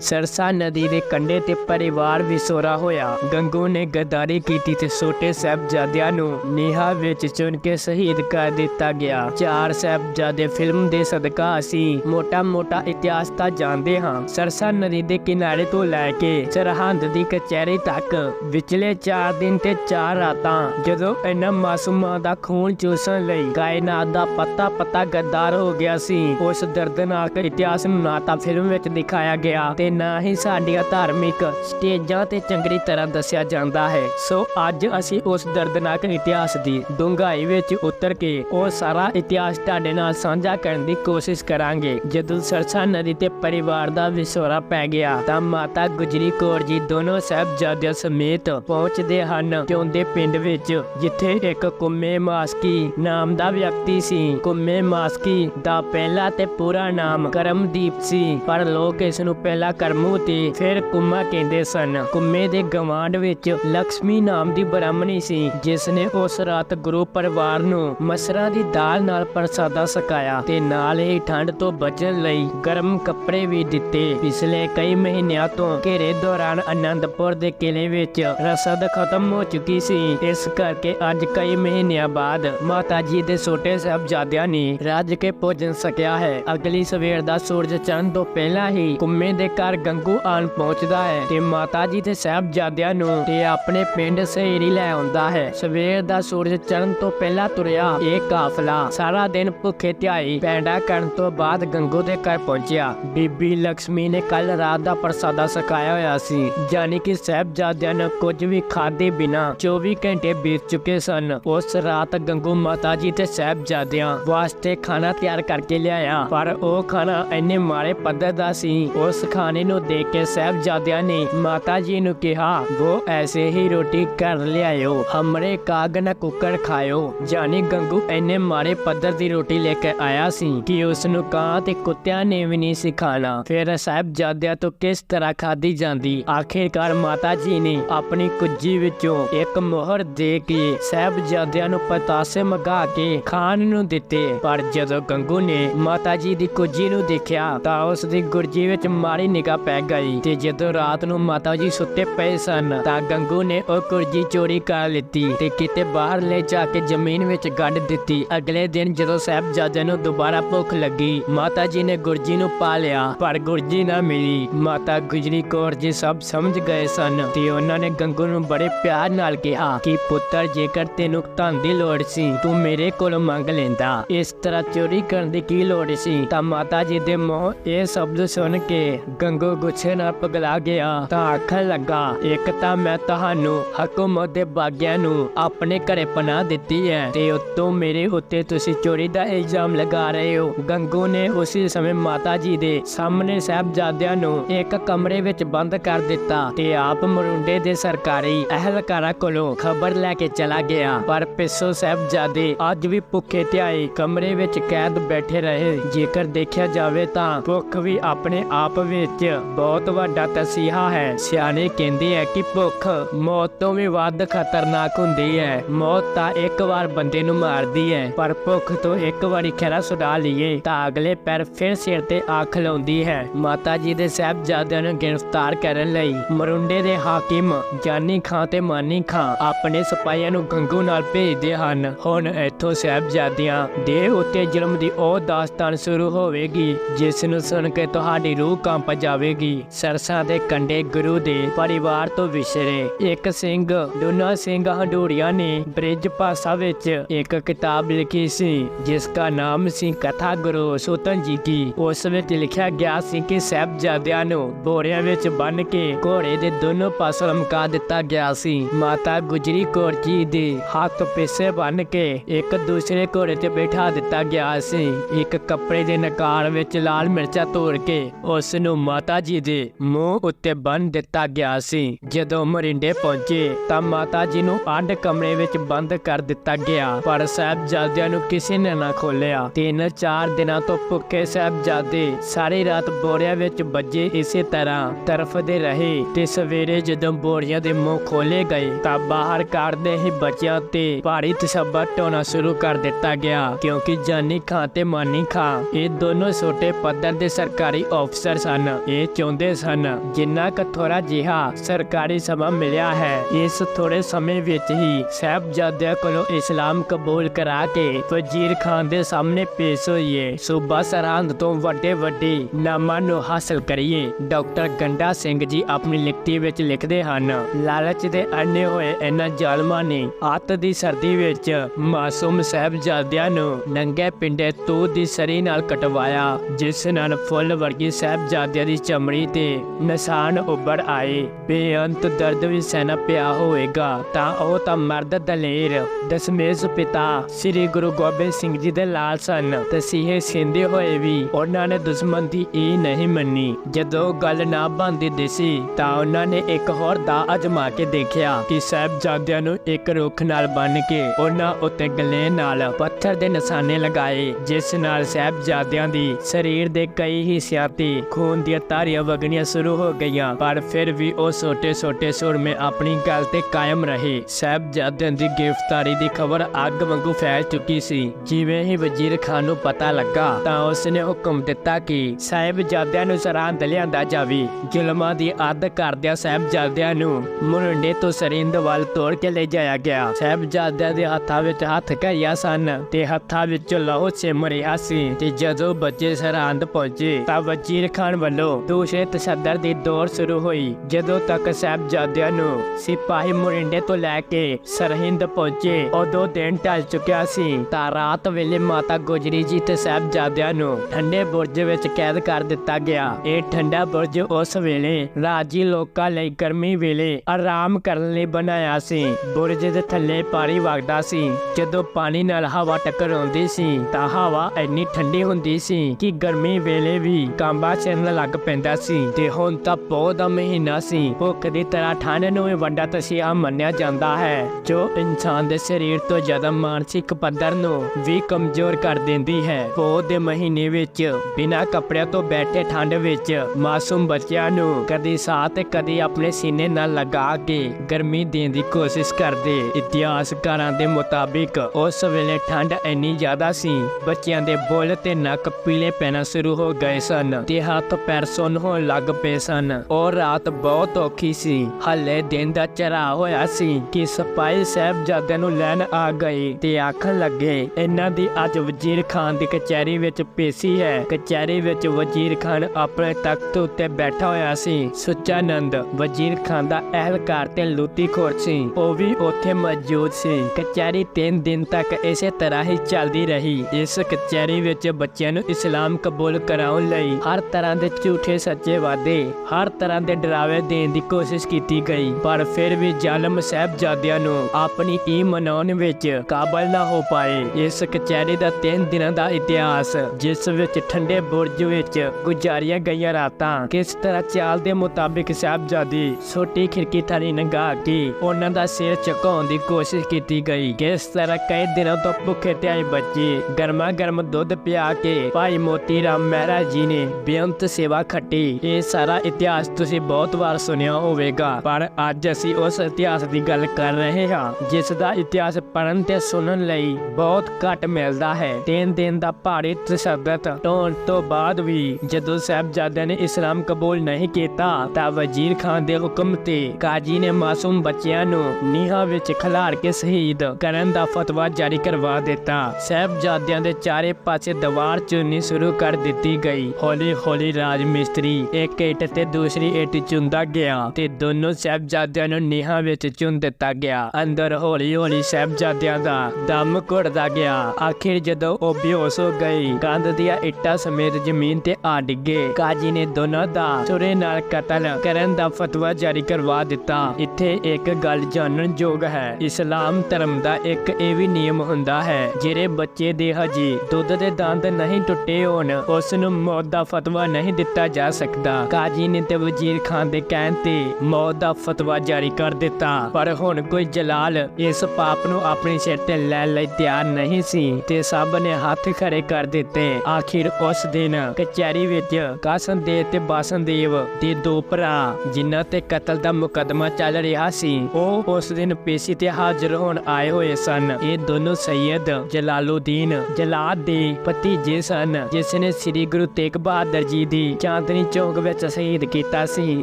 ਸਰਸਾ ਨਦੀ ਦੇ ਕੰਢੇ ਤੇ ਪਰਿਵਾਰ ਵਿਸੋਰਾ ਹੋਇਆ। ਗੰਗੂ ਨੇ ਗਦਾਰੀ ਕੀਤੀ ਤੇ ਛੋਟੇ ਸਾਹਿਬਜ਼ਾਦਿਆਂ ਨੂੰ ਨੀਹਾਂ ਵਿੱਚ ਚੁਣ ਕੇ ਸ਼ਹੀਦ ਕਰ ਦਿੱਤਾ ਗਿਆ। ਚਾਰ ਸਾਹਿਬਜ਼ਾਦੇ ਫਿਲਮ ਦੇ ਸਦਕਾ ਅਸੀਂ ਮੋਟਾ-ਮੋਟਾ ਇਤਿਹਾਸ ਤਾਂ ਜਾਣਦੇ ਹਾਂ। ਸਰਸਾ ਨਦੀ ਦੇ ਕਿਨਾਰੇ ਤੋਂ ਲੈ ਕੇ ਸਰਹੰਦ ਦੀ ਕਚਹਿਰੀ ਤੱਕ ਵਿਚਲੇ 4 ਦਿਨ ਤੇ 4 ਰਾਤਾਂ ਜਦੋਂ ਇਹਨਾਂ ਮਾਸੂਮਾਂ ਦਾ ਖੂਨ ਚੂਸਣ ਲਈ ਕਾਇਨਾਤ ਦਾ ਪਤਾ ਪਤਾ ਗੱਦਾਰ ਹੋ ਗਿਆ ਸੀ, ਉਸ ਦਰਦਨਾਕ ਇਤਿਹਾਸ ਨੂੰ ਨਾ ਤਾਂ ਫਿਲਮ ਵਿੱਚ ਦਿਖਾਇਆ ਗਿਆ ਤੇ ਨਾ ਹੀ ਸਾਡੀਆਂ ਧਾਰਮਿਕ ਸਟੇਜਾਂ ਤੇ ਚੰਗੀ ਤਰ੍ਹਾਂ ਦੱਸਿਆ ਜਾਂਦਾ ਹੈ। ਸੋ ਅੱਜ ਅਸੀਂ ਉਸ ਦਰਦਨਾਕ ਇਤਿਹਾਸ ਦੀ ਡੂੰਘਾਈ ਵਿੱਚ ਉਤਰ ਕੇ ਉਹ ਸਾਰਾ ਇਤਿਹਾਸ ਤੁਹਾਡੇ ਨਾਲ ਸਾਂਝਾ ਕਰਨ ਦੀ ਕੋਸ਼ਿਸ਼ ਕਰਾਂਗੇ। ਜਦੋਂ ਸਰਸਾ ਨਦੀ ਤੇ ਪਰਿਵਾਰ ਦਾ ਵਿਸੋਰਾ ਪੈ ਗਿਆ, ਤਾਂ ਮਾਤਾ ਗੁਜਰੀ ਕੌਰ ਜੀ ਦੋਨੋਂ ਸਾਹਿਬਜ਼ਾਦਿਆਂ ਸਮੇਤ ਪਹੁੰਚਦੇ ਹਨ। ਕਿਉਂਦੇ ਪਿੰਡ ਵਿੱਚ, ਜਿੱਥੇ ਇੱਕ ਕੁੰਮੇ ਮਾਸਕੀ ਨਾਮ ਦਾ ਵਿਅਕਤੀ ਸੀ। ਕੁੰਮੇ ਮਾਸਕੀ ਦਾ ਪਹਿਲਾ ਤੇ ਪੂਰਾ ਨਾਮ ਕਰਮਦੀਪ ਸੀ, ਪਰ ਲੋਕ ਇਸ ਨੂੰ ਪਹਿਲਾਂ ਕਰਮੂ ਤੇ ਫਿਰ ਕੁੰਮਾ ਕਹਿੰਦੇ ਸਨ। ਕੁੰਮੇ ਦੇ ਗਵਾਂਡ ਵਿੱਚ ਲక్ష్ਮੀ ਨਾਮ ਦੀ ਬ੍ਰਾਹਮਣੀ ਸੀ, ਜਿਸ ਨੇ ਉਸ ਰਾਤ ਗੁਰੂ ਪਰਿਵਾਰ ਨੂੰ ਮਸਰਾਂ ਦੀ ਦਾਲ ਨਾਲ ਪ੍ਰਸਾਦਾ ਸਕਾਇਆ ਤੇ ਨਾਲ ਹੀ ਠੰਡ ਤੋਂ ਬਚਣ ਲਈ ਗਰਮ ਕੱਪੜੇ ਵੀ ਦਿੱਤੇ। ਪਿਛਲੇ ਕਈ ਮਹੀਨਿਆਂ ਤੋਂ ਘੇਰੇ ਦੌਰਾਨ ਆਨੰਦਪੁਰ ਦੇ ਕਿਲੇ ਵਿੱਚ ਰਸਦ ਖਤਮ ਹੋ ਚੁੱਕੀ ਸੀ। ਇਸ ਕਰਕੇ ਅੱਜ ਕਈ ਮਹੀਨਿਆਂ ਬਾਅਦ ਮਾਤਾ ਜੀ ਦੇ ਛੋਟੇ ਸਾਹਿਬਜ਼ਾਦਿਆਂ ਨੇ ਰੱਜ ਕੇ ਭੋਜਨ ਸਕਿਆ ਹੈ। ਅਗਲੀ ਸਵੇਰ ਦਾ ਸੂਰਜ ਚੜ੍ਹਨ ਤੋਂ ਪਹਿਲਾਂ ਹੀ ਕੁੰਮੇ ਦੇ ਘਰ ਗੰਗੂ ਆਣ ਪਹੁੰਚਦਾ ਹੈ ਤੇ ਮਾਤਾ ਜੀ ਤੇ ਸਾਹਿਬਜ਼ਾਦਿਆਂ ਨੂੰ ਤੇ ਆਪਣੇ ਪਿੰਡ ਸਹੇਰੀ ਲੈ ਆਉਂਦਾ ਹੈ। ਸਵੇਰ ਦਾ ਸੂਰਜ ਚੜ੍ਹਨ ਤੋਂ ਪਹਿਲਾਂ ਤੁਰਿਆ ਇਹ ਕਾਫਲਾ ਸਾਰਾ ਦਿਨ ਭੁੱਖੇ ਧਿਆਈ ਪੈਂਡਾ ਕਰਨ ਤੋਂ ਬਾਅਦ ਗੰਗੂ ਦੇ ਘਰ ਪਹੁੰਚਿਆ। ਬੀਬੀ ਲక్ష్ਮੀ ਨੇ ਕੱਲ ਰਾਤ ਦਾ ਪ੍ਰਸਾਦਾ ਸਕਾਇਆ ਹੋਇਆ ਸੀ ਯਾਨੀ ਕਿ ਸਾਹਿਬਜ਼ਾਦਿਆਂ ਨੇ ਕੁਝ ਵੀ ਖਾਦੇ ਬਿਨਾ 24 ਘੰਟੇ ਬੀਤ ਚੁੱਕੇ ਸਨ। ਉਸ ਰਾਤ ਗੰਗੂ ਮਾਤਾ ਜੀ ਤੇ ਸਾਹਿਬਜ਼ਾਦਿਆਂ ਵਾਸਤੇ ਖਾਣਾ ਤਿਆਰ ਕਰਕੇ ਲਿਆਇਆ, ਪਰ ਉਹ ਖਾਣਾ ਇੰਨੇ ਮਾਰੇ ਪੱਧਰ ਦਾ ਸੀ, ਉਸ ਖਾਣੇ ਨੂੰ ਦੇਖ ਕੇ ਸਾਹਿਬਜ਼ਾਦਿਆਂ ਨੇ ਮਾਤਾ ਜੀ ਨੂੰ ਕਿਹਾ ਉਹ ਐਸੇ ਹੀ ਰੋਟੀ ਘਰ ਲਿਆਇਓ, ਹਮਰੇ ਕਾਗ ਨ ਕੁੱਕੜ ਖਾਇਓ। ਜਾਨੀ ਗੰਗੂ ਇੰਨੇ ਮਾਰੇ ਪੱਧਰ ਦੀ ਰੋਟੀ ਲੈ ਕੇ ਆਇਆ ਸੀ ਕਿ ਉਸ ਨੂੰ ਕਾਂ ਤੇ ਕੁੱਤਿਆਂ ਨੇ ਵੀ ਨਹੀਂ ਸਿਖਾਣਾ। ਫਿਰ ਸਾਹਿਬਜ਼ਾਦਿਆਂ ਤੋਂ ਕਿਸ ਤਰ੍ਹਾਂ ਖਾਦੀ ਜਾਂਦੀ? ਆਖਿਰਕਾਰ ਮਾਤਾ ਜੀ ਨੇ ਆਪਣੀ ਕੁੱਜੀ ਵਿੱਚੋਂ ਇੱਕ ਮੋਹਰ ਦੇ ਕੇ ਸਾਹਿਬਜ਼ਾਦਿਆਂ ਨੂੰ ਪਤਾਸੇ ਮਗਾ ਕੇ ਖਾਣ ਨੂੰ ਦਿੱਤੇ। ਪਰ ਜਦੋਂ ਗੰਗੂ ਨੇ ਮਾਤਾ ਜੀ ਦੀ ਕੁੱਜੀ ਨੂੰ ਦੇਖਿਆ ਤਾਂ ਉਸ ਦੀ ਗੁਰਜੀ ਵਿੱਚ ਮਾੜੀ ਨਿਗਾਹ ਪੈ ਗਈ ਤੇ ਜਦੋਂ ਰਾਤ ਨੂੰ ਮਾਤਾ ਜੀ ਸੁੱਤੇ ਪਏ ਸਨ ਤਾਂ ਗੰਗੂ ਨੇ ਉਹ ਕੁਰਜੀ ਚੋਰੀ ਕਰ ਲਿੱਤੀ ਤੇ ਕਿਤੇ ਬਾਹਰ ਲੈ ਜਾ ਕੇ ਜ਼ਮੀਨ ਵਿੱਚ ਗੱਡ ਦਿੱਤੀ। ਅਗਲੇ ਦਿਨ ਜਦੋਂ ਸਾਹਿਬਜ਼ਾਦਿਆਂ ਨੂੰ ਦੁਬਾਰਾ ਭੁੱਖ ਲੱਗੀ, ਮਾਤਾ ਜੀ ਨੇ ਗੁਰਜੀ ਨੂੰ ਪਾ ਲਿਆ, ਪਰ ਗੁਰਜੀ ਨਾ ਮਿਲੀ। ਮਾਤਾ ਗੁਜਰੀ ਕੌਰ ਜੀ ਸਭ ਸਮਝ ਗਏ ਸਨ ਤੇ ਉਹਨਾਂ ਨੇ ਗੰਗੂ ਨੂੰ ਬੜੇ ਪਿਆਰ ਨਾਲ ਕਿਹਾ ਕਿ, ਪੁੱਤਰ, ਜੇਕਰ ਤੈਨੂੰ ਧਨ ਦੀ ਲੋੜ ਸੀ, ਤੂੰ ਮੇਰੇ ਕੋਲੋਂ ਮੰਗ ਲੈਂਦਾ। ਇਸ ਤਰ੍ਹਾਂ ਚੋਰੀ ਕਰਨ ਦੀ ਕੀ ਲੋੜ ਸੀ? ਤਾਂ ਮਾਤਾ ਜੀ ਦੇ ਮੂੰਹ ਇਹ ਸ਼ਬਦ ਸੁਣ ਕੇ ਗੰਗੂ ਗੁੱਸੇ ਨਾਲ ਪਗਲਾ ਗਿਆ, ਤਾਂ ਆਖਣ ਲੱਗਾ, ਇੱਕ ਤਾਂ ਮੈਂ ਤੁਹਾਨੂੰ ਹਕੂਮਤ ਦੇ ਬਾਗਿਆਂ ਨੂੰ ਆਪਣੇ ਘਰੇ ਪਨਾਹ ਦਿੱਤੀ ਹੈ, ਤੇ ਉਤੋਂ ਮੇਰੇ ਉੱਤੇ ਤੁਸੀਂ ਚੋਰੀ ਦਾ ਇਲਜ਼ਾਮ ਲਗਾ ਰਹੇ ਹੋ। ਗੰਗੂ ਨੇ ਉਸੇ ਸਮੇਂ ਮਾਤਾ ਜੀ ਦੇ ਸਾਹਮਣੇ ਸਾਹਿਬਜ਼ਾਦਿਆਂ ਨੂੰ ਇੱਕ ਕਮਰੇ ਵਿੱਚ ਬੰਦ ਕਰ ਦਿੱਤਾ ਤੇ ਆਪ ਮਰੁੰਡੇ ਦੇ ਸਰਕਾਰੀ ਅਹਿਲਕਾਰਾਂ ਕੋਲੋਂ ਖਬਰ ਲੈ ਕੇ ਚਲਾ ਗਿਆ। ਪਰ ਪਿੱਛੋਂ ਸਾਹਿਬਜ਼ਾਦੇ ਅੱਜ ਵੀ ਭੁੱਖੇ ਧਿਆਏ ਕਮਰੇ ਵਿੱਚ ਕੈਦ ਬੈਠੇ ਰਹੇ। ਜੇਕਰ ਦੇਖਿਆ ਜਾਵੇ ਤਾਂ ਭੁੱਖ ਵੀ ਆਪਣੇ ਆਪ ਵਿੱਚ ਬਹੁਤ ਵੱਡਾ ਤਸੀਹਾ ਹੈ। ਸਿਆਣੇ ਕਹਿੰਦੇ ਆ ਕਿ ਭੁੱਖ, ਮੌਤ ਤੋਂ ਵੀ ਵੱਧ ਖਤਰਨਾਕ ਹੁੰਦੀ ਹੈ। ਮੌਤ ਤਾਂ ਇੱਕ ਵਾਰ ਬੰਦੇ ਨੂੰ ਮਾਰਦੀ ਹੈ, ਪਰ ਭੁੱਖ ਤੋਂ ਇੱਕ ਵਾਰੀ ਖੈਰਾ ਸੁਡਾ ਲਈਏ ਤਾਂ ਅਗਲੇ ਪੈਰ ਫਿਰ ਸਿਰ ਤੇ ਆ ਖਲਾਉਂਦੀ ਹੈ। ਮਾਤਾ ਜੀ ਦੇ ਸਾਹਿਬਜ਼ਾਦਿਆਂ ਨੂੰ ਗ੍ਰਿਫਤਾਰ ਕਰਨ ਲਈ ਮਰੁੰਡੇ ਦੇ ਹਾਕਿਮ ਜਾਨੀ ਖਾਂ ਤੇ ਮਾਨੀ ਖਾਂ ਆਪਣੇ ਸਿਪਾਹੀਆਂ ਨੂੰ ਗੰਗੂ ਨਾਲ ਭੇਜਦੇ ਹਨ। ਹੁਣ ਇੱਥੋਂ ਸਾਹਿਬਜ਼ਾਦਿਆਂ ਦੇ ਉੱਤੇ ਜ਼ੁਲਮ ਦੀ ਉਹ ਦਾਸਤਾਨ ਸ਼ੁਰੂ ਹੋਵੇਗੀ, ਜਿਸ ਨੂੰ ਸੁਣ ਕੇ ਤੁਹਾਡੀ ਰੂਹ ਕੰਬ ਜਾਵੇਗੀ। ਸਰਸਾਂ ਦੇ ਕੰਡੇ ਗੁਰੂ ਦੇ ਪਰਿਵਾਰ ਤੋਂ ਵਿਛੜੇ। ਇੱਕ ਸਿੰਘ, ਦੁਨਾ ਸਿੰਘ ਹੰਡੂਰੀਆ ਨੇ ਬ੍ਰਿਜ ਭਾਸ਼ਾ ਵਿੱਚ ਇੱਕ ਕਿਤਾਬ ਲਿਖੀ ਸੀ, ਜਿਸ ਦਾ ਨਾਮ ਸੀ ਕਥਾ ਗੁਰੂ ਸੋਤਨ ਜੀ ਕੀ। ਉਸ ਵਿੱਚ ਲਿਖਿਆ ਗਿਆ ਸੀ ਕਿ ਸਾਹਿਬਜ਼ਾਦਿਆਂ ਨੂੰ ਬੋਰਿਆਂ ਵਿੱਚ ਬੰਨ ਕੇ ਘੋੜੇ ਦੇ ਦੋਨੋਂ ਪਾਸੋਂ ਲਮਕਾ ਦਿੱਤਾ ਗਿਆ ਸੀ। ਮਾਤਾ ਗੁਜਰੀ ਕੌਰ ਜੀ ਦੇ ਹੱਥ ਪਿੱਛੇ ਬੰਨ ਕੇ ਇੱਕ ਦੂਸਰੇ ਘੋੜੇ ਤੇ ਬਿਠਾ ਦਿੱਤਾ ਗਿਆ ਸੀ। ਇੱਕ ਕੱਪੜੇ ਦੇ ਨਕਾਰ ਵਿੱਚ ਲਾਲ ਮਿਰਚਾਂ ਤੋੜ ਕੇ ਉਸ ਨੂੰ ਮਾਤਾ ਜੀ ਦੇ ਮੂੰਹ ਉੱਤੇ ਬੰਨ ਦਿੱਤਾ ਗਿਆ ਸੀ। ਜਦੋਂ ਮਰਿੰਡੇ ਪਹੁੰਚੇ ਤਾਂ ਮਾਤਾ ਜੀ ਨੂੰ ਅੱਡ ਕਮਰੇ ਵਿੱਚ ਬੰਦ ਕਰ ਦਿੱਤਾ ਗਿਆ। ਪਰ ਸਾਹਿਬਜ਼ਾਦਿਆਂ ਨੂੰ ਕਿਸੇ ਨੇ ਨਾ ਖੋਲਿਆ ਤਿੰਨ ਚਾਰ ਦਿਨਾਂ ਤੋਂ ਭੁੱਖੇ ਸਾਹਿਬਜ਼ਾਦੇ ਸਾਰੀ ਰਾਤ ਬੋਰਿਆਂ ਵਿੱਚ ਵੱਜੇ ਇਸੇ ਤਰ੍ਹਾਂ ਤਰਫਦੇ ਰਹੇ ਤੇ ਸਵੇਰੇ ਜਦੋਂ ਬੋਰੀਆਂ ਦੇ ਮੂੰਹ ਖੋਲੇ ਗਏ ਤਾਂ ਬਾਹਰ ਕੱਢਦੇ ਹੀ ਬੱਚਿਆਂ ਤੇ ਭਾਰੀ ਤਸੱਬਾ ਟੋਣਾ ਸ਼ੁਰੂ ਕਰ ਦਿੱਤਾ ਗਿਆ। ਕਿਉਂਕਿ ਜਾਨੀ ਖਾਂ ਤੇ ਮਾਨੀ ਖਾਂ, ਇਹ ਦੋਨੋਂ ਛੋਟੇ ਪੱਧਰ ਦੇ ਸਰਕਾਰੀ ਅਫਸਰ ਸਨ। ਇਹ ਚਾਹੁੰਦੇ ਸਨ ਜਿੰਨਾ ਕੁ ਥੋੜਾ ਜਿਹਾ ਸਰਕਾਰੀ ਸਮਾਂ ਮਿਲਿਆ ਹੈ। ਇਸ ਥੋੜੇ ਸਮੇਂ ਵਿੱਚ ਹੀ ਸਾਹਿਬਜ਼ਾਦਿਆਂ ਕੋਲੋਂ ਇਸਲਾਮ ਕਬੂਲ ਕਰਾ ਕੇ ਵਜ਼ੀਰ ਖਾਨ ਦੇ ਸਾਹਮਣੇ ਪੇਸ਼ ਹੋਈਏ। ਸੂਬਾ ਸਰਹੰਦ ਤੋਂ ਵੱਡੇ ਵੱਡੇ ਨਾਮਾਂ ਨੂੰ ਹਾਸਲ ਕਰੀਏ। ਡਾਕਟਰ ਗੰਡਾ ਸਿੰਘ ਜੀ ਆਪਣੀ ਲਿਖਤੀ ਵਿੱਚ ਲਿਖਦੇ ਹਨ, ਲਾਲਚ ਦੇ ਅੰਨੇ ਹੋਏ ਇਹਨਾਂ ਜ਼ਾਲਮਾਂ ਨੇ ਅੱਤ ਦੀ ਸਰਦੀ ਵਿੱਚ ਮਾਸੂਮ ਸਾਹਿਬਜ਼ਾਦਿਆਂ ਨੂੰ ਨੰਗੇ ਪਿੰਡੇ ਤੂ ਦੀ ਸਰੀ ਨਾਲ ਕਟਵਾਇਆ, ਜਿਸ ਨਾਲ ਫੁੱਲ ਵਰਗੀ ਸਾਹਿਬਜ਼ਾਦਿਆਂ ਦੀ ਚਮੜੀ ਤੇ ਨਿਸ਼ਾਨ ਉੱਭਰ ਆਏ। ਬੇਅੰਤ ਦਰਦ ਵੀ ਸਹਿਣਾ ਪਿਆ ਹੋਵੇਗਾ, ਤਾਂ ਉਹ ਤਾਂ ਮਰਦ ਦਲੇਰ। ਦਸਮੇਸ਼ ਪਿਤਾ ਸ੍ਰੀ ਗੁਰੂ ਗੋਬਿੰਦ ਸਿੰਘ ਜੀ ਦੇ ਲਾਲ ਸਨ ਤਸੀਹੇ ਸਿੰਦੇ ਹੋਏ ਵੀ ਉਹਨਾਂ ਨੇ ਦੁਸ਼ਮਣ ਦੀ ਇਹ ਨਹੀਂ ਮੰਨੀ। ਜਦੋਂ ਗੱਲ ਨਾ ਬੰਦੀ ਦਿਸੀ, ਤਾਂ ਉਹਨਾਂ ਨੇ ਇੱਕ ਹੋਰ ਦਾ ਅਜਮਾ ਕੇ ਦੇਖਿਆ ਕਿ ਸਾਹਿਬਜ਼ਾਦਿਆਂ ਨੂੰ ਇੱਕ ਰੁੱਖ ਨਾਲ ਬੰਨ ਕੇ ਉਹਨਾਂ ਉੱਤੇ ਗਲੇ ਨਾਲ ਪੱਥਰ ਦੇ ਨਿਸ਼ਾਨੇ ਲਗਾਏ, ਜਿਸ ਨਾਲ ਸਾਹਿਬਜ਼ਾਦਿਆਂ ਦੀ ਸਰੀਰ ਦੇ ਕਈ ਹਿੱਸਿਆਂ ਤੇ ਖੂਨ ਦੀਆਂ ਧਾਰੀਆਂ ਵਗਣੀਆਂ ਸ਼ੁਰੂ ਹੋ ਗਈਆਂ, ਪਰ ਫਿਰ ਵੀ ਉਹ ਛੋਟੇ-ਛੋਟੇ ਸੁਰਮੇ ਆਪਣੀ ਗੱਲ ਤੇ ਕਾਇਮ ਰਹੇ। ਸਾਹਿਬਜ਼ਾਦਿਆਂ ਦੀ ਗ੍ਰਿਫਤਾਰੀ ਦੀ ਖਬਰ ਅੱਗ ਵਾਂਗੂ ਫੈਲ ਚੁੱਕੀ ਸੀ। ਜਿਵੇਂ ਹੀ ਵਜ਼ੀਰ ਖਾਨ ਨੂੰ ਪਤਾ ਲੱਗਾ, ਤਾਂ ਉਸਨੇ ਹੁਕਮ ਦਿੱਤਾ ਕਿ ਸਾਹਿਬਜ਼ਾਦਿਆਂ ਨੂੰ ਸਰਹੰਦ ਲਿਆਂਦਾ ਜਾਵੇ। ਜ਼ੁਲਮਾਂ ਦੀ ਅੱਧ ਕਰਦਿਆਂ ਸਾਹਿਬਜ਼ਾਦਿਆਂ ਨੂੰ ਮੁਰੰਡੇ ਤੋਂ ਸਰਿੰਦ ਵੱਲ ਤੋੜ ਕੇ ਲੈ ਜਾਇਆ ਗਿਆ। ਸਾਹਿਬਜ਼ਾਦਿਆਂ ਦੇ ਹੱਥਾਂ ਵਿੱਚ ਹੱਥ ਘਈਆ ਸਨ ਤੇ ਹੱਥਾਂ ਵਿੱਚ ਲਹੂ ਸਿਮ ਰਿਹਾ ਸੀ ਤੇ ਜਦੋਂ ਬੱਚੇ ਸਰਹੰਦ ਪਹੁੰਚੇ, ਤਾਂ ਵਜ਼ੀਰ ਖਾਨ ਵੱਲੋਂ ਦੂਸਰੇ ਤਸ਼ੱਦਦ ਦੀ ਦੌੜ ਸ਼ੁਰੂ ਹੋਈ। ਜਦੋਂ ਤੱਕ ਸਾਹਿਬਜ਼ਾਦਿਆਂ ਨੂੰ ਸਿਪਾਹੀ ਮੁਰਿੰਡੇ ਤੋਂ ਲੈ ਕੇ ਸਰਹਿੰਦ ਪਹੁੰਚੇ, ਉਦੋਂ ਦਿਨ ਢਲ ਚੁੱਕਿਆ ਸੀ। ਤਾਂ ਰਾਤ ਵੇਲੇ ਮਾਤਾ ਗੁਜਰੀ ਜੀ ਤੇ ਸਾਹਿਬਜ਼ਾਦਿਆਂ ਨੂੰ ਠੰਡੇ ਬੁਰਜ ਵਿੱਚ ਕੈਦ ਕਰ ਦਿੱਤਾ ਗਿਆ। ਇਹ ਠੰਡਾ ਬੁਰਜ ਉਸ ਵੇਲੇ ਰਾਜੀ ਲੋਕਾਂ ਲਈ ਗਰਮੀ ਵੇਲੇ ਆਰਾਮ ਕਰਨ ਲਈ ਬਣਾਇਆ ਸੀ। ਬੁਰਜ ਦੇ ਥੱਲੇ ਪਾਣੀ ਵਗਦਾ ਸੀ। ਜਦੋਂ ਪਾਣੀ ਨਾਲ ਹਵਾ ਟਕਰਾਉਂਦੀ ਸੀ, ਤਾਂ ਹਵਾ ਇੰਨੀ ਠੰਡੀ ਹੁੰਦੀ ਸੀ ਕਿ ਗਰਮੀ ਵੇਲੇ ਵੀ ਕਾਂਬਾ ਚੜਨ ਲੱਗ ਪੈਂਦਾ ਸੀ ਤੇ ਹੁਣ ਤਾਂ ਪੋਹ ਦਾ ਮਹੀਨਾ ਸੀ। ਭੁੱਖ ਦੀ ਤਰ੍ਹਾਂ ਠੰਡ ਨੂੰ ਵੀ ਵੱਡਾ ਤਸੀਹਾ ਮੰਨਿਆ ਜਾਂਦਾ ਹੈ। ਜੋ ਇਨਸਾਨ ਦੇ ਸਰੀਰ ਤੋਂ ਜ਼ਿਆਦਾ ਮਾਨਸਿਕ ਪੱਧਰ ਨੂੰ ਵੀ ਕਮਜ਼ੋਰ ਕਰ ਦਿੰਦੀ ਹੈ ਪੋਹ ਦੇ ਮਹੀਨੇ ਵਿੱਚ ਬਿਨਾਂ ਕੱਪੜਿਆਂ ਤੋਂ ਬੈਠੇ ਠੰਡ ਵਿੱਚ ਮਾਸੂਮ ਬੱਚਿਆਂ ਨੂੰ ਕਦੀ ਸਾਹ ਤੇ ਕਦੀ ਆਪਣੇ ਸੀਨੇ ਨਾਲ ਲਗਾ ਕੇ ਗਰਮੀ ਦੇਣ ਦੀ ਕੋਸ਼ਿਸ਼ ਕਰਦੇ। ਇਤਿਹਾਸਕਾਰਾਂ ਦੇ ਮੁਤਾਬਿਕ ਉਸ ਵੇਲੇ ਠੰਡ ਇੰਨੀ ਜ਼ਿਆਦਾ ਸੀ, ਬੱਚਿਆਂ ਦੇ ਬੁੱਲ ਤੇ ਨੱਕ ਪੀਲੇ ਪੈਣਾ ਸ਼ੁਰੂ ਹੋ ਗਏ ਸਨ ਤੇ ਹੱਥ ਪੈਰ ਸੁੰਨ ਹੋਣ ਲੱਗ ਪਏ ਸਨ। ਉਹ ਰਾਤ ਬਹੁਤ ਔਖੀ ਸੀ। ਹੱਲੇ ਦਿਨ ਦਾ ਚੜਾ ਹੋਇਆ ਸੀ ਕਿ ਸਿਪਾਹੀ ਸਾਹਿਬਜ਼ਾਦਿਆਂ ਨੂੰ ਲੈਣ ਆ ਗਏ ਤੇ ਆਖਣ ਲੱਗੇ, ਇਹਨਾਂ ਦੀ ਅੱਜ ਵਜ਼ੀਰ ਖਾਨ ਦੀ ਕਚਹਿਰੀ ਵਿੱਚ ਪੇਸ਼ੀ ਹੈ। ਕਚਹਿਰੀ ਵਿੱਚ ਵਜ਼ੀਰ ਖਾਨ ਆਪਣੇ ਤਖਤ ਉੱਤੇ ਬੈਠਾ ਹੋਇਆ ਸੀ। ਸੁੱਚਾਨੰਦ ਵਜ਼ੀਰ ਖਾਨ ਦਾ ਅਹਿਲਕਾਰ ਤੇ ਲੂਤੀ ਸੀ। ਉਹ ਵੀ ਉੱਥੇ ਮੌਜੂਦ ਸੀ। ਕਚਹਿਰੀ 3 ਦਿਨ ਤੱਕ ਇਸੇ ਤਰ੍ਹਾਂ ਹੀ ਚੱਲਦੀ ਰਹੀ। ਇਸ ਕਚਹਿਰੀ ਵਿੱਚ ਬੱਚਿਆਂ ਨੂੰ ਇਸਲਾਮ ਕਬੂਲ ਕਰਾਉਣ ਲਈ ਹਰ ਤਰ੍ਹਾਂ ਦੇ ਝੂਠੇ ਸੱਚੇ ਵਾਅਦੇ ਹਰ ਤਰ੍ਹਾਂ ਦੇ ਡਰਾਵੇ ਦੇਣ ਦੀ ਕੋਸ਼ਿਸ਼ ਕੀਤੀ ਗਈ। ਪਰ ਫਿਰ ਵੀ ਜ਼ਾਲਮ ਸਾਹਿਬਜ਼ਾਦਿਆਂ ਨੂੰ ਆਪਣੀ ਈ ਮਨਾਉਣ ਵਿੱਚ ਕਾਬਲ ਨਾ ਹੋ ਪਾਏ। ਇਸ ਕਚਹਿਰੀ ਦਾ 3 ਦਿਨਾਂ ਦਾ ਇਤਿਹਾਸ, ਜਿਸ ਵਿੱਚ ਠੰਡੇ ਬੁਰਜ ਵਿੱਚ ਗੁਜ਼ਾਰੀਆਂ ਗਈਆਂ ਰਾਤਾਂ, ਕਿਸ ਤਰ੍ਹਾਂ ਚਾਲ ਦੇ ਮੁਤਾਬਿਕ ਸਾਹਿਬਜ਼ਾਦੀ ਛੋਟੀ ਖਿੜਕੀ ਥਾਣੀ ਨੰਗਾ ਕੇ ਉਹਨਾਂ ਦਾ ਸਿਰ ਝੁਕਾਉਣ ਦੀ ਕੋਸ਼ਿਸ਼ ਕੀਤੀ ਗਈ। ਕਿਸ ਤਰ੍ਹਾਂ ਕਈ ਦਿਨਾਂ ਤੋਂ ਭੁੱਖੇ ਤੇ ਆਏ ਬੱਚੇ ਗਰਮਾ ਗਰਮ ਦੁੱਧ ਪਿਆ ਕੇ ਭਾਈ ਮੋਤੀ ਰਾਮ ਮਹਿਰਾ ਜੀ ਨੇ ਬੇਅੰਤ ਸੇਵਾ ਖੱਟੀ। ਇਹ ਸਾਰਾ ਇਤਿਹਾਸ ਤੁਸੀਂ ਬਹੁਤ ਵਾਰ ਸੁਣਿਆ ਹੋਵੇਗਾ, ਪਰ ਅੱਜ ਅਸੀਂ ਉਸ ਇਤਿਹਾਸ ਦੀ ਗੱਲ ਕਰ ਰਹੇ ਹਾਂ, ਜਿਸ ਦਾ ਇਤਿਹਾਸ ਪੜਨ ਤੇ ਸੁਣਨ ਲਈ ਬਹੁਤ ਘੱਟ ਮਿਲਦਾ ਹੈ। ਤਿੰਨ ਦਿਨ ਦਾ ਭਾਰੀ ਤਸ਼ੱਦਦ ਟੋਣ ਤੋਂ ਬਾਅਦ ਵੀ ਜਦੋਂ ਸਾਹਿਬਜ਼ਾਦਿਆਂ ਨੇ ਇਸਲਾਮ ਕਬੂਲ ਨਹੀਂ ਕੀਤਾ, ਤਾਂ ਵਜ਼ੀਰ ਖਾਨ ਦੇ ਹੁਕਮ ਤੇ ਕਾਜੀ ਨੇ ਮਾਸੂਮ ਬੱਚਿਆਂ ਨੂੰ ਨੀਹਾਂ ਵਿੱਚ ਖਿਲਾਰ ਕੇ ਸ਼ਹੀਦ ਕਰਨ ਦਾ ਫਤਵਾ ਜਾਰੀ ਕਰਵਾ ਦਿੱਤਾ। ਸਾਹਿਬਜ਼ਾਦਿਆਂ ਦੇ ਚਾਰੇ ਪਾਸੇ ਦੀਵਾਰ ਚੁਣਨੀ ਸ਼ੁਰੂ ਕਰ ਦਿੱਤੀ ਗਈ। ਹੌਲੀ ਹੌਲੀ ਰਾਜ ਮਿਸਤਰੀ ਇੱਕ ਇੱਟ ਤੇ ਦੂਸਰੀ ਇੱਟ ਚੁੰਦਾ ਗਿਆ ਤੇ ਦੋਨੋਂ ਸਾਹਿਬਜ਼ਾਦਿਆਂ ਨੂੰ ਨੀਹਾਂ ਵਿੱਚ ਚੁਣ ਦਿੱਤਾ ਗਿਆ। ਅੰਦਰ ਹੌਲੀ ਹੌਲੀ ਸਾਹਿਬਜ਼ਾਦਿਆਂ ਦਾ ਦਮ ਘੁੱਟਦਾ ਗਿਆ। ਆਖਿਰ ਜਦੋਂ ਉਹ ਬੇਹੋਸ਼ ਹੋ ਗਈ ਕੰਧ ਦੀਆਂ ਇੱਟਾਂ ਸਮੇਤ ਜ਼ਮੀਨ ਤੇ ਆ ਡਿੱਗੇ। ਕਾਜੀ ਨੇ ਦੋਨਾਂ ਦਾ ਸੁਰੇ ਨਾਲ ਕਤਲ ਕਰਨ ਦਾ ਫਤਵਾ ਜਾਰੀ ਕਰਵਾ ਦਿੱਤਾ। ਇੱਥੇ ਇੱਕ ਗੱਲ ਜਾਣਨ ਯੋਗ ਹੈ, ਇਸਲਾਮ ਧਰਮ ਦਾ ਇੱਕ ਇਹ ਵੀ ਨਿਯਮ ਹੁੰਦਾ ਹੈ, ਜਿਹੜੇ ਬੱਚੇ ਦੇ ਹਜੇ ਦੁੱਧ ਦੇ ਦੰਦ ਨਹੀਂ ਟੁੱਟੇ ਹੋਣ, ਉਸ ਨੂੰ ਮੌਤ ਦਾ ਫਤਵਾ ਨਹੀਂ ਦਿੱਤਾ ਜਾ ਸਕਦਾ। ਕਾਜੀ ਨੇ ਤੇ ਵਜ਼ੀਰ ਖਾਨ ਦੇ ਕਹਿਣ ਤੇ ਮੌਤ ਦਾ ਫਤਵਾ ਜਾਰੀ ਕਰ ਦਿੱਤਾ। ਪਰ ਹੁਣ ਕੋਈ ਜਲਾਲ ਇਸ ਪਾਪ ਨੂੰ ਆਪਣੇ ਸਿਰ ਤੇ ਲੈ ਲਈ ਤਿਆਰ ਨਹੀਂ ਸੀ ਤੇ ਸਭ ਨੇ ਹੱਥ ਖੜੇ ਕਰ ਦਿੱਤੇ। ਆਖਿਰ ਉਸ ਦਿਨ ਕਚਹਿਰੀ ਵਿੱਚ ਕਾਸਨਦੇਵ ਤੇ ਬਾਸਨਦੇਵ ਦੇ ਦੋ ਭਰਾ, ਜਿਨ੍ਹਾਂ ਤੇ ਕਤਲ ਦਾ ਮੁਕੱਦਮਾ ਚੱਲ ਰਿਹਾ ਸੀ, ਉਹ ਉਸ ਦਿਨ ਪੇਸ਼ੀ ਤੇ ਹਾਜ਼ਰ ਹੋਣ ਆਏ ਹੋਏ ਸਨ। ਇਹ ਦੋਨੋਂ ਸੈਯਦ ਜਲਾਲਉਦੀਨ ਜਲਾਦ ਦੇ ਭਤੀਜੇ ਸਨ, ਜਿਸ ਨੇ ਸ੍ਰੀ ਗੁਰੂ ਤੇਗ ਬਹਾਦਰ ਜੀ ਦੀ ਚਾਂਦ ਚਾਂਦਨੀ ਚੌਕ ਵਿੱਚ ਸ਼ਹੀਦ ਕੀਤਾ ਸੀ।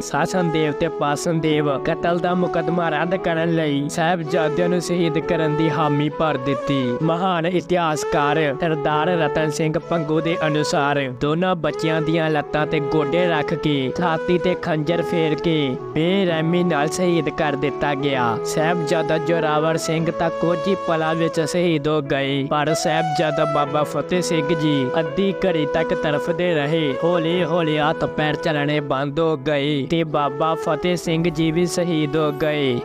ਸਾਸਨ ਦੇਵ ਤੇ ਪਾਸਨ ਦੇਵ ਕਤਲ ਦਾ ਮੁਕੱਦਮਾ ਰੱਦ ਕਰਨ ਲਈ ਸਾਹਿਬਜ਼ਾਦਿਆਂ ਨੂੰ ਸ਼ਹੀਦ ਕਰਨ ਦੀ ਹਾਮੀ ਭਰ ਦਿੱਤੀ। ਮਹਾਨ ਇਤਿਹਾਸਕਾਰ ਸਰਦਾਰ ਰਤਨ ਸਿੰਘ ਪੰਗੂ ਦੇ ਅਨੁਸਾਰ ਦੋਨਾਂ ਬੱਚਿਆਂ ਦੀਆਂ ਲੱਤਾਂ ਤੇ ਗੋਡੇ ਰੱਖ ਕੇ, ਛਾਤੀ ਤੇ ਖੰਜਰ ਫੇਰ ਕੇ ਬੇਰਹਿਮੀ ਨਾਲ ਸ਼ਹੀਦ ਕਰ ਦਿੱਤਾ ਗਿਆ। ਸਾਹਿਬਜ਼ਾਦਾ ਜੋਰਾਵਰ ਸਿੰਘ ਤਾਂ ਕੁਝ ਹੀ ਪਲਾਂ ਵਿੱਚ ਸ਼ਹੀਦ ਹੋ ਗਏ। ਪਰ ਸਾਹਿਬਜ਼ਾਦਾ ਬਾਬਾ ਫਤਿਹ ਸਿੰਘ ਜੀ ਅੱਧੀ ਘੜੀ ਤੱਕ ਤਰਫਦੇ ਰਹੇ। ਹੌਲੀ ਹੌਲੀ ਹੱਥ ਪੈਰ ਚੱਲਣੇ ਬੰਦ ਹੋ ਗਏ ਤੇ ਬਾਬਾ ਫਤਿਹ ਸਿੰਘ ਜੀ ਵੀ ਸ਼ਹੀਦ ਹੋ ਗਏ।